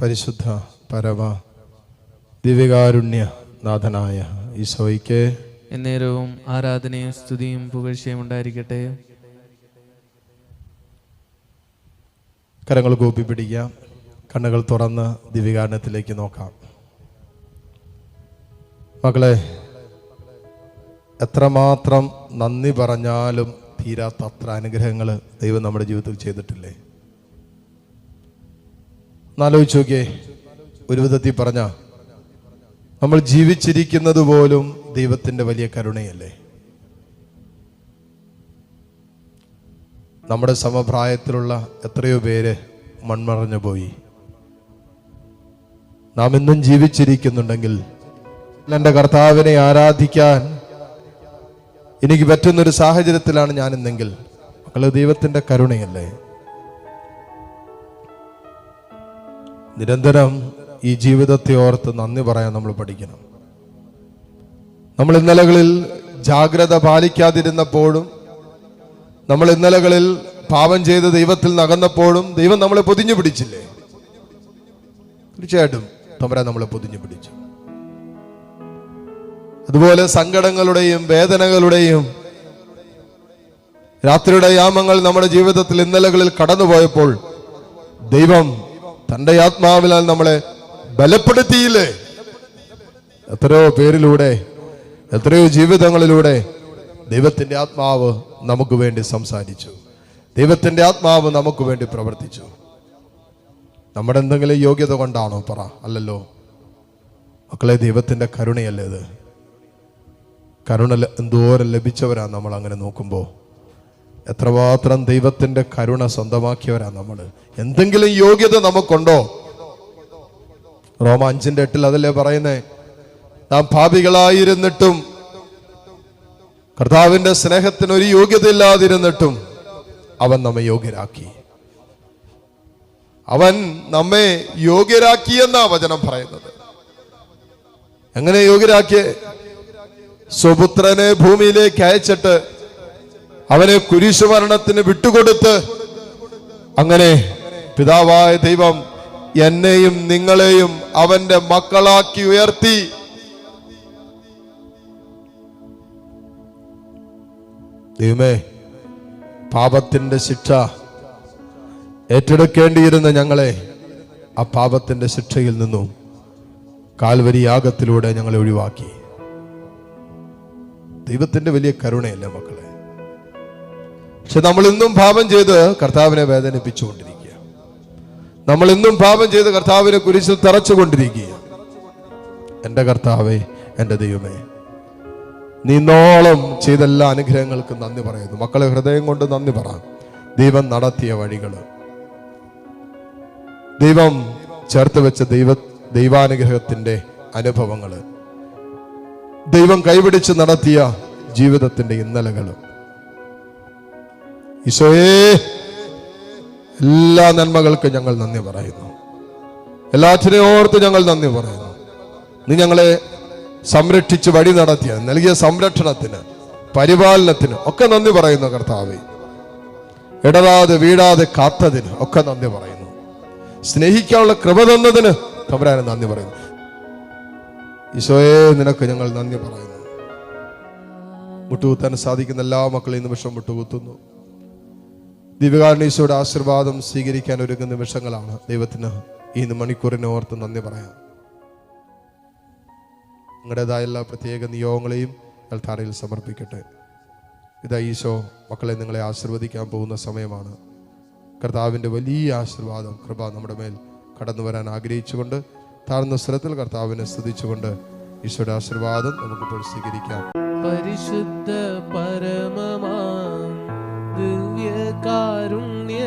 പരിശുദ്ധ പരമ ദിവ്യകാരുണ്യ നാഥനായ ഈശോയ്ക്ക് എന്നേരവും ആരാധനയും സ്തുതിയും പുകഴ്ചയും ഉണ്ടായിരിക്കട്ടെ. കരങ്ങൾ കൂപ്പി പിടിക്കാം കണ്ണുകൾ തുറന്ന് ദിവ്യകാരണത്തിലേക്ക് നോക്കാം. മകളെ എത്രമാത്രം നന്ദി പറഞ്ഞാലും തീരാത്തത്ര അനുഗ്രഹങ്ങൾ ദൈവം നമ്മുടെ ജീവിതത്തിൽ ചെയ്തിട്ടില്ലേ? എന്നാലോചിച്ച് നോക്കിയേ. ഒരു വിധത്തിൽ പറഞ്ഞ നമ്മൾ ജീവിച്ചിരിക്കുന്നത് പോലും ദൈവത്തിന്റെ വലിയ കരുണയല്ലേ? നമ്മുടെ സമപ്രായത്തിലുള്ള എത്രയോ പേര് മൺമറഞ്ഞു പോയി. നാം ഇന്നും ജീവിച്ചിരിക്കുന്നുണ്ടെങ്കിൽ എന്റെ കർത്താവിനെ ആരാധിക്കാൻ എനിക്ക് പറ്റുന്നൊരു സാഹചര്യത്തിലാണ് ഞാൻ മക്കൾ ദൈവത്തിന്റെ കരുണയല്ലേ? നിരന്തരം ഈ ജീവിതത്തെ ഓർത്ത് നന്ദി പറയാൻ നമ്മൾ പഠിക്കണം. നമ്മൾ ഇന്നലകളിൽ ജാഗ്രത പാലിക്കാതിരുന്നപ്പോഴും നമ്മൾ ഇന്നലകളിൽ പാപം ചെയ്ത് ദൈവത്തിൽ നകന്നപ്പോഴും ദൈവം നമ്മളെ പൊതിഞ്ഞു പിടിച്ചില്ലേ? തീർച്ചയായിട്ടും തമ്പരാൻ നമ്മളെ പൊതിഞ്ഞു പിടിച്ചു. അതുപോലെ സങ്കടങ്ങളുടെയും വേദനകളുടെയും രാത്രിയുടെ യാമങ്ങൾ നമ്മുടെ ജീവിതത്തിൽ ഇന്നലകളിൽ കടന്നുപോയപ്പോൾ ദൈവം തന്റെ ആത്മാവിനാൽ നമ്മളെ ബലപ്പെടുത്തിയില്ലേ? എത്രയോ പേരിലൂടെ എത്രയോ ജീവിതങ്ങളിലൂടെ ദൈവത്തിന്റെ ആത്മാവ് നമുക്ക് വേണ്ടി സംസാരിച്ചു. ദൈവത്തിന്റെ ആത്മാവ് നമുക്ക് വേണ്ടി പ്രവർത്തിച്ചു. നമ്മുടെ എന്തെങ്കിലും യോഗ്യത കൊണ്ടാണോ പറ. അല്ലല്ലോ. മക്കളെ ദൈവത്തിന്റെ കരുണയല്ലേ ഇത്? കരുണ എന്തോരം ലഭിച്ചവരാ നമ്മൾ അങ്ങനെ നോക്കുമ്പോൾ എത്രമാത്രം ദൈവത്തിന്റെ കരുണ സ്വന്തമാക്കിയവരാ നമ്മൾ എന്തെങ്കിലും യോഗ്യത നമുക്കുണ്ടോ? റോമ അഞ്ചിന്റെ എട്ടിൽ അതല്ലേ പറയുന്നേ? നാം പാപികളായിരുന്നിട്ടും കർത്താവിന്റെ സ്നേഹത്തിന് ഒരു യോഗ്യതയില്ലാതിരുന്നിട്ടും അവൻ നമ്മെ യോഗ്യരാക്കി. അവൻ നമ്മെ യോഗ്യരാക്കി എന്നാ വചനം പറയുന്നത്. എങ്ങനെ യോഗ്യരാക്കിയേ? സ്വപുത്രനെ ഭൂമിയിലേക്ക് അയച്ചിട്ട് അവനെ കുരിശുമരണത്തിന് വിട്ടുകൊടുത്ത് അങ്ങനെ പിതാവായ ദൈവം എന്നെയും നിങ്ങളെയും അവന്റെ മക്കളാക്കി ഉയർത്തി. ദൈവമേ പാപത്തിന്റെ ശിക്ഷ ഏറ്റെടുക്കേണ്ടിയിരുന്ന ഞങ്ങളെ ആ പാപത്തിന്റെ ശിക്ഷയിൽ നിന്നും കാൽവരി യാഗത്തിലൂടെ ഞങ്ങളെ ഒഴിവാക്കി. ദൈവത്തിന്റെ വലിയ കരുണയല്ലേ മക്കളെ? പക്ഷെ നമ്മൾ ഇന്നും പാപം ചെയ്ത് കർത്താവിനെ വേദനിപ്പിച്ചുകൊണ്ടിരിക്കുക. നമ്മൾ ഇന്നും പാപം ചെയ്ത് കർത്താവിനെ കുരിശിൽ തറച്ചുകൊണ്ടിരിക്കുക. എന്റെ കർത്താവേ എന്റെ ദൈവമേ നിന്നോളം ചെയ്ത എല്ലാ അനുഗ്രഹങ്ങൾക്കും നന്ദി പറയുന്നു. മക്കളെ ഹൃദയം കൊണ്ട് നന്ദി പറ. ദൈവം നടത്തിയ വഴികൾ. ദൈവം ചേർത്ത് വെച്ച ദൈവ ദൈവാനുഗ്രഹത്തിന്റെ അനുഭവങ്ങൾ. ദൈവം കൈപിടിച്ച് നടത്തിയ ജീവിതത്തിന്റെ ഇന്നലകൾ. ഈശോയേ എല്ലാ നന്മകൾക്കും ഞങ്ങൾ നന്ദി പറയുന്നു. എല്ലാറ്റിനെ ഓർത്ത് ഞങ്ങൾ നന്ദി പറയുന്നു. നീ ഞങ്ങളെ സംരക്ഷിച്ച് വഴി നടത്തിയ നൽകിയ സംരക്ഷണത്തിന് പരിപാലനത്തിന് ഒക്കെ നന്ദി പറയുന്നു കർത്താവ്. ഇടതാതെ വീടാതെ കാത്തതിന് ഒക്കെ നന്ദി പറയുന്നു. സ്നേഹിക്കാനുള്ള കൃപ തന്നതിന് തമ്പുരാന് നന്ദി പറയുന്നു. ഈശോയെ നിനക്ക് ഞങ്ങൾ നന്ദി പറയുന്നു. മുട്ടുകുത്താൻ സാധിക്കുന്ന എല്ലാ മക്കളെയും നിമിഷം മുട്ടുകുത്തുന്നു. ദിവ്യകാരണീശോയുടെ ആശീർവാദം സ്വീകരിക്കാൻ ഒരുങ്ങുന്ന നിമിഷങ്ങളാണ് ദൈവത്തിന് ഈ മണിക്കൂറിനെ ഓർത്ത് നന്ദി പറയാം. നിങ്ങളുടേതായ എല്ലാ പ്രത്യേക നിയോഗങ്ങളെയും അൽത്താരയിൽ സമർപ്പിക്കട്ടെ. ഇതാ ഈശോ മക്കളെ നിങ്ങളെ ആശീർവദിക്കാൻ പോകുന്ന സമയമാണ്. കർത്താവിന്റെ വലിയ ആശീർവാദം കൃപ നമ്മുടെ മേൽ കടന്നു വരാൻ ആഗ്രഹിച്ചുകൊണ്ട് താഴ്ന്ന സ്ഥലത്തിൽ കർത്താവിനെ സ്തുതിച്ചുകൊണ്ട് ഈശോയുടെ ആശീർവാദം നമുക്കിപ്പോൾ സ്വീകരിക്കാം. പരിശുദ്ധ പരമമാ കാരുണ്യ